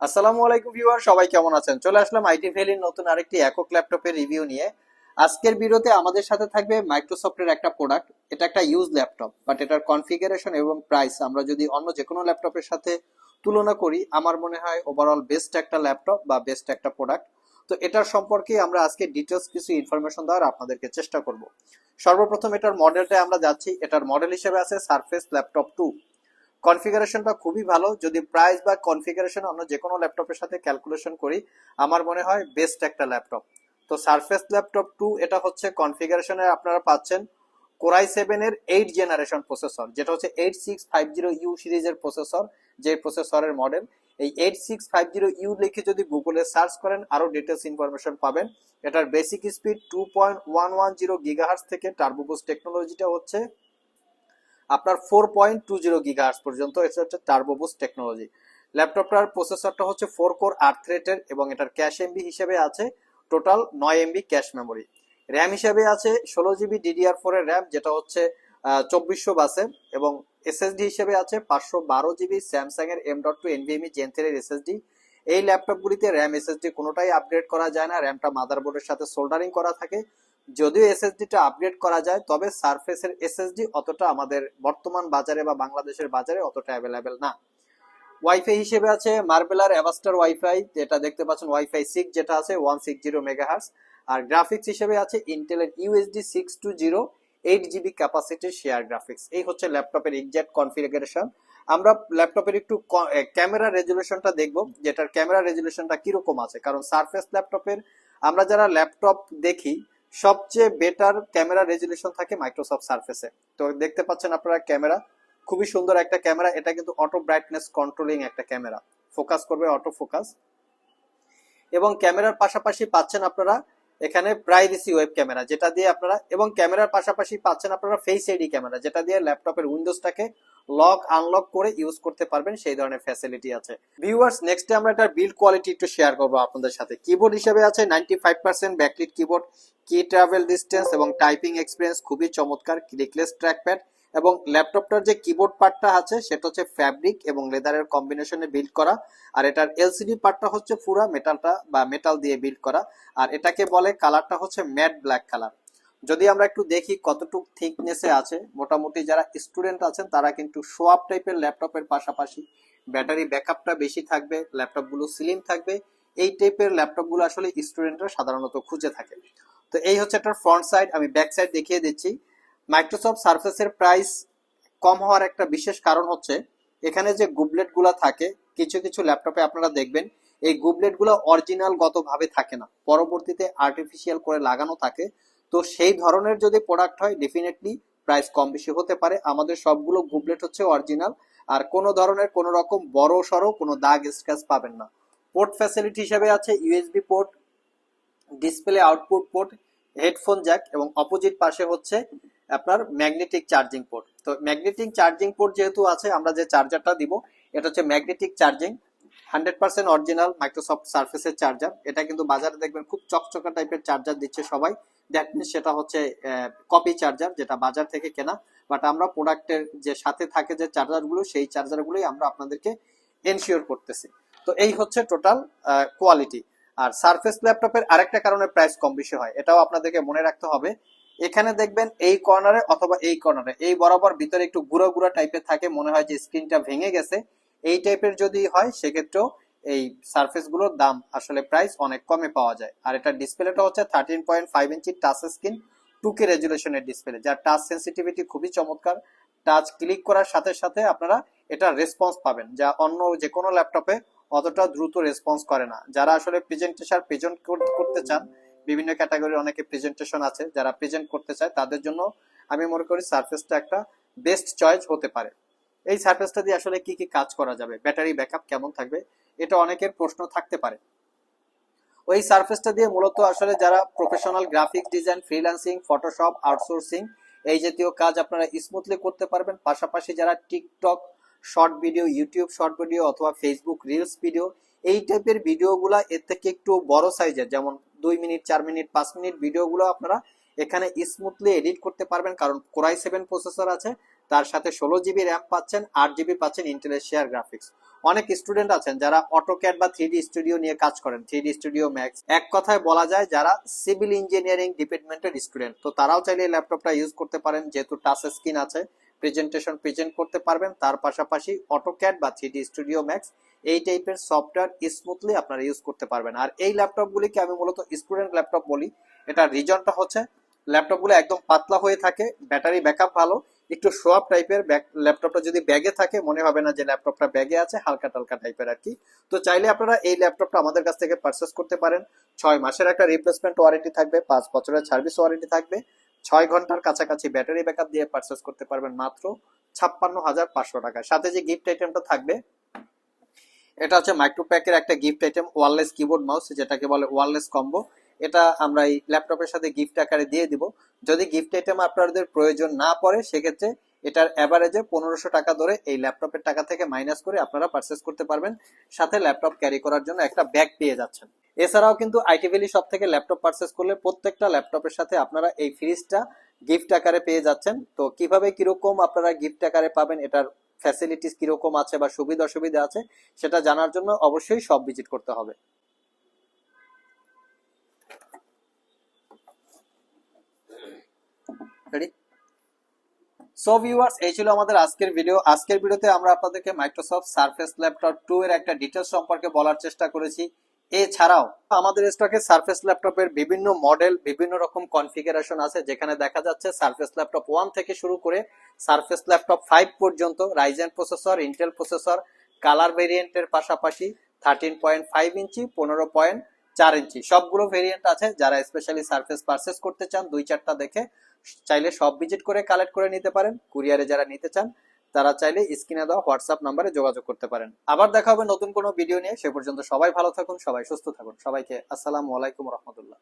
আসসালামু আলাইকুম ভিউয়ার সবাই কেমন আছেন? চলে আসলাম আইটি ভ্যালির নতুন আরেকটি একক ল্যাপটপের রিভিউ নিয়ে। আজকের ভিডিওতে আমাদের সাথে থাকবে মাইক্রোসফটের একটা প্রোডাক্ট এটা একটা ইউজ ল্যাপটপ বাট এটার কনফিগারেশন এবং প্রাইস আমরা যদি অন্য যে কোনো ল্যাপটপের সাথে তুলনা করি, আমার মনে হয় ওভারঅল বেস্ট একটা ল্যাপটপ বা বেস্ট একটা প্রোডাক্ট তো এটার সম্পর্কে আমরা আজকে ডিটেলস কিছু ইনফরমেশন দেওয়ার আপনাদেরকে চেষ্টা করব। সর্বপ্রথম এটার মডেলটা আমরা যাচ্ছি। এটার মডেল হিসেবে আছে সারফেস ল্যাপটপ টু কনফিগারেশনটা খুবই ভালো। যদি প্রাইস বা কনফিগারেশন অন্য যে কোনো ল্যাপটপের সাথে ক্যালকুলেশন করি, আমার মনে হয় বেস্ট একটা ল্যাপটপ তো সারফেস ল্যাপটপ টু এটা হচ্ছে কনফিগারেশনে আপনারা পাচ্ছেন কোরাই সেভেন এর এইট জেনারেশন প্রসেসর যেটা হচ্ছে eight six five zero U সিরিজের প্রসেসর যে প্রসেসরের মডেল এই eight six five zero U লিখে যদি গুগলে সার্চ করেন আরও ডিটেলস ইনফরমেশন পাবেন। এটার basic speed two point one one zero gigahertz থেকে টার্বোবুস টেকনোলজিটা হচ্ছে আপনার four point two zero gigahertz পর্যন্ত এটা হচ্ছে টার্বোবুস টেকনোলজি ল্যাপটপটার প্রসেসরটা হচ্ছে ফোর কোর আট থ্রেটের এবং এটার ক্যাশ এমবি হিসেবে আছে টোটাল নয় এমবি ক্যাশ মেমোরি র্যাম হিসেবে আছে ষোলো জিবি ডিডিআর ফোর এর র্যাম যেটা হচ্ছে চব্বিশশো বাসে এবং এসএসডি হিসেবে আছে পাঁচশো বারো জিবি স্যামসাং এর M dot two NVMe gen থ্রির এসএসডি এই ল্যাপটপগুলিতে র্যাম এসএসডি কোনোটাই আপগ্রেড করা যায় না র্যামটা মাদারবোর্ডের সাথে সোল্ডারিং করা থাকে। যদিও এসএসডিটা আপগ্রেড করা যায়, তবে সারফেসের এসএসডি অতটা আমাদের বর্তমান বাজারে বা বাংলাদেশের বাজারে অতটা অ্যাভেলেবেল না। ওয়াইফাই হিসেবে আছে মার্বেলার অ্যাভাস্টার ওয়াইফাই যেটা দেখতে পাচ্ছেন ওয়াইফাই সিক্স যেটা আছে ওয়ান সিক্স জিরো মেগাহার্স আর গ্রাফিক্স হিসেবে আছে ইন্টেলের UHD six two zero eight GB ক্যাপাসিটির share graphics এই হচ্ছে ল্যাপটপের এক্সাক্ট কনফিগারেশন আমরা ল্যাপটপের একটু ক্যামেরা রেজুলেশনটা দেখব, যেটার ক্যামেরা রেজুলেশনটা কীরকম আছে। কারণ সারফেস ল্যাপটপের আমরা যারা ল্যাপটপ দেখি সবচেয়ে বেটার ক্যামেরা রেজুলেশন থাকে মাইক্রোসফট সার্ফেসে তো দেখতে পাচ্ছেন আপনারা ক্যামেরা খুবই সুন্দর একটা ক্যামেরা এটা কিন্তু অটো ব্রাইটনেস কন্ট্রোলিং একটা ক্যামেরা ফোকাস করবে অটো ফোকাস এবং ক্যামেরার পাশাপাশি পাচ্ছেন আপনারা এখানে প্রাইভেসি ওয়েব ক্যামেরা যেটা দিয়ে আপনারা এবং ক্যামেরার পাশাপাশি পাচ্ছেন আপনারা ফেস আইডি ক্যামেরা যেটা দিয়ে ল্যাপটপের উইন্ডোজটাকে লক, আনলক করে ইউজ করতে পারবেন, সেই ধরনের ফ্যাসিলিটি আছে। ভিউয়ার্স নেক্সটে আমরা এটার বিল্ড কোয়ালিটি একটু শেয়ার করব আপনাদের সাথে। কিবোর্ড হিসেবে আছে ninety five percent backlit keyboard key travel distance এবং টাইপিং এক্সপিরিয়েন্স খুবই চমৎকার ক্লিকলেস ট্র্যাকপ্যাড এবং ল্যাপটপটার যে কিবোর্ড পার্টটা আছে, সেটা হচ্ছে ফ্যাব্রিক এবং লেদারের কম্বিনেশনে বিল্ড করা। আর এটার এলসিডি পার্টটা হচ্ছে পুরা মেটালটা বা মেটাল দিয়ে বিল্ড করা। আর এটাকে বলে কালারটা হচ্ছে ম্যাট ব্ল্যাক কালার যদি আমরা একটু দেখি কতটুক থিকনেসে আছে, মোটামুটি যারা স্টুডেন্ট আছেন, তারা কিন্তু শো আপ টাইপের ল্যাপটপের পাশাপাশি ব্যাটারি ব্যাকআপটা বেশি থাকবে ল্যাপটপগুলো স্লিম থাকবে। এই টাইপের ল্যাপটপগুলো আসলে স্টুডেন্টরা সাধারণত খুঁজে থাকে। তো এই হচ্ছে একটা ফ্রন্ট সাইড আমি ব্যাক সাইড দেখিয়ে দিচ্ছি। মাইক্রোসফট সার্ফেসের প্রাইস কম হওয়ার একটা বিশেষ কারণ হচ্ছে, এখানে যে গুবলেটগুলো থাকে, কিছু কিছু ল্যাপটপে আপনারা দেখবেন, এই গুবলেটগুলো অরিজিনাল গতভাবে থাকে না। পরবর্তীতে আর্টিফিশিয়াল করে লাগানো থাকে। তো সেই ধরনের যদি প্রোডাক্ট হয় ডেফিনেটলি প্রাইস কম বেশি হতে পারে। আমাদের সবগুলো গুবলেট হচ্ছে অরিজিনাল আর কোনো ধরনের কোনো রকম বড় সড়ো কোনো দাগ স্ক্র্যাচ পাবেন না। পোর্ট ফ্যাসিলিটি হিসেবে আছে USB port display output port headphone jack এবং অপোজিট পাশে হচ্ছে আপনার ম্যাগনেটিক চার্জিং পোর্ট তো ম্যাগনেটিক চার্জিং পোর্ট যেহেতু আছে, আমরা যে চার্জারটা দিব, এটা হচ্ছে magnetic charging hundred percent original Microsoft সার্ফেসের charger এটা কিন্তু বাজারে দেখবেন খুব চকচকা টাইপের চার্জার দিচ্ছে সবাই। দ্যাট মিনস সেটা হচ্ছে কপি চার্জার যেটা বাজার থেকে কেনা। বাট আমরা প্রোডাক্টের যে সাথে থাকে যে চার্জারগুলো সেই চার্জারগুলোই আমরা আপনাদেরকে এনশিওর করতেছি। তো এই হচ্ছে টোটাল কোয়ালিটি আর সারফেস ল্যাপটপের আরেকটা কারণে প্রাইস কম বেশি হয়, এটাও আপনাদেরকে মনে রাখতে হবে। এখানে দেখবেন এই কর্নারে অথবা এই কর্নারে এই বরাবর ভিতরে একটু গুঁড়ো গুঁড়া টাইপের থাকে, মনে হয় যে স্ক্রিনটা ভেঙে গেছে। এই টাইপের যদি হয়, সেক্ষেত্রেও এই সারফেসগুলোর দাম আসলে প্রাইস অনেক কমে পাওয়া যায়। আর এটা ডিসপ্লেটা হচ্ছে thirteen point five inch touch screen two K রেজুলেশনের display যার টাচ সেন্সিটিভিটি খুবই চমৎকার টাচ ক্লিক করার সাথে সাথে আপনারা এটা রেসপন্স পাবেন, যা অন্য যে কোনো ল্যাপটপে অতটা দ্রুত রেসপন্স করে না। যারা আসলে প্রেজেন্টেশন প্রেজেন্ট করতে চান, বিভিন্ন ক্যাটাগরির অনেকে প্রেজেন্টেশন আছে, যারা প্রেজেন্ট করতে চায়, তাদের জন্য আমি মনে করি সার্ফেসটা একটা বেস্ট চয়েস হতে পারে। এই সার্ফেসটা দিয়ে আসলে কি কি কাজ করা যাবে? ব্যাটারি ব্যাকআপ কেমন থাকবে? এটা অনেকের প্রশ্ন থাকতে পারে। ওই সার্ফেসটা দিয়ে মূলত আসলে যারা professional graphics design freelancing Photoshop outsourcing এই জাতীয় কাজ আপনারা স্মুথলি করতে পারবেন। পাশাপাশি যারা TikTok short video YouTube short video অথবা ফেসবুক রিলস ভিডিও এই টাইপের ভিডিওগুলো এর থেকে একটু বড় সাইজের যেমন দুই মিনিট চার মিনিট পাঁচ মিনিট ভিডিওগুলো আপনারা এখানে স্মুথলি এডিট করতে পারবেন। কারণ কোরাই সেভেন প্রসেসর আছে তার সাথে ষোলো জিবি র্যাম পাচ্ছেন, আট জিবি পাচ্ছেন ইন্টেলের শেয়ার গ্রাফিক্স অনেক স্টুডেন্ট আছেন যারা অটোক্যাড বা থ্রি স্টুডিও নিয়ে কাজ করেন থ্রি স্টুডিও ম্যাক্স এক কথায় বলা যায় যারা সিভিল ইঞ্জিনিয়ারিং ডিপার্টমেন্টের স্টুডেন্ট তো তারাও চাইলে ল্যাপটপটা ইউজ করতে পারেন, যেহেতু টাচ স্ক্রিন আছে। প্রেজেন্টেশন প্রেজেন্ট করতে পারবেন, তার পাশাপাশি অটোক্যাড বা থ্রি স্টুডিও ম্যাক্স এই টাইপের সফটওয়্যার স্মুথলি আপনারা ইউজ করতে পারবেন। আর এই ল্যাপটপগুলিকে আমি মূলত স্টুডেন্ট ল্যাপটপ বলি। এটার রিজনটা হচ্ছে ল্যাপটপগুলো একদম পাতলা হয়ে থাকে ব্যাটারি ব্যাকআপ ভালো একটু সোয়াপ টাইপের ল্যাপটপটা যদি ব্যাগে থাকে, মনে হবে না যে ল্যাপটপটা ব্যাগে আছে হালকা টালকা টাইপের আর কি তো চাইলে আপনারা এই ল্যাপটপটা আমাদের কাছ থেকে পারচেস করতে পারেন। ছয় মাসের একটা রিপ্লেসমেন্ট ওয়ারেন্টি থাকবে, পাঁচ বছরের সার্ভিস ওয়ারেন্টি থাকবে। ছয় ঘণ্টার কাছাকাছি ব্যাটারি ব্যাকআপ দিয়ে পারচেস করতে পারবেন মাত্র ছাপ্পান্ন হাজার পাঁচশো টাকায়। সাথে যে গিফট আইটেমটা থাকবে, এটা হচ্ছে মাইক্রোপ্যাকের একটা gift item wireless keyboard mouse যেটাকে বলে ওয়ারলেস কম্বো এটা আমরা এই ল্যাপটপের সাথে গিফট আকারে দিয়ে দিব। যদি গিফট আইটেম আপনাদের প্রয়োজন না পড়ে, সেক্ষেত্রে এটার অ্যাভারেজে পনেরোশো টাকা ধরে এই ল্যাপটপের টাকা থেকে মাইনাস করে আপনারা পারচেস করতে পারবেন। সাথে ল্যাপটপ ক্যারি করার জন্য একটা ব্যাগ পেয়ে যাচ্ছেন। এছাড়াও কিন্তু আইটি ভ্যালি শপ থেকে ল্যাপটপ পারচেস করলে প্রত্যেকটা ল্যাপটপের সাথে আপনারা এই ফ্রিজটা গিফট আকারে পেয়ে যাচ্ছেন। তো কীভাবে কীরকম আপনারা গিফট আকারে পাবেন, এটার ফ্যাসিলিটিস কীরকম আছে বা সুবিধা অসুবিধা আছে, সেটা জানার জন্য অবশ্যই সব ভিজিট করতে হবে। রেডি সো ভিউয়ার্স এই ছিল আমাদের আজকের ভিডিও আজকের ভিডিওতে আমরা আপনাদেরকে মাইক্রোসফট সারফেস ল্যাপটপ টু এর একটা ডিটেলস সম্পর্কে বলার চেষ্টা করেছি। এছাড়াও, আমাদের স্টকে সারফেস ল্যাপটপের বিভিন্ন মডেল বিভিন্ন রকম কনফিগারেশন আছে, যেখানে দেখা যাচ্ছে সারফেস ল্যাপটপ ওয়ান থেকে শুরু করে সারফেস ল্যাপটপ ফাইভ পর্যন্ত Ryzen processor Intel processor colour ভেরিয়েন্টের পাশাপাশি থার্টিন পয়েন্ট ফাইভ ইঞ্চি, পনেরো পয়েন্ট চার ইঞ্চি। সবগুলো ভেরিয়েন্ট আছে, যারা স্পেশালি সারফেস পারচেস করতে চান দুই চারটা দেখে চাইলে সব ভিজিট করে কালেক্ট করে নিতে পারেন। কুরিয়ারে যারা নিতে চান, তারা চাইলে স্ক্রিনে দেওয়া হোয়াটসঅ্যাপ নাম্বারে যোগাযোগ করতে পারেন। আবার দেখা হবে নতুন কোনো ভিডিও নিয়ে। সে পর্যন্ত সবাই ভালো থাকুন, সবাই সুস্থ থাকুন। সবাইকে আসসালামু আলাইকুম রহমতুল্লাহ।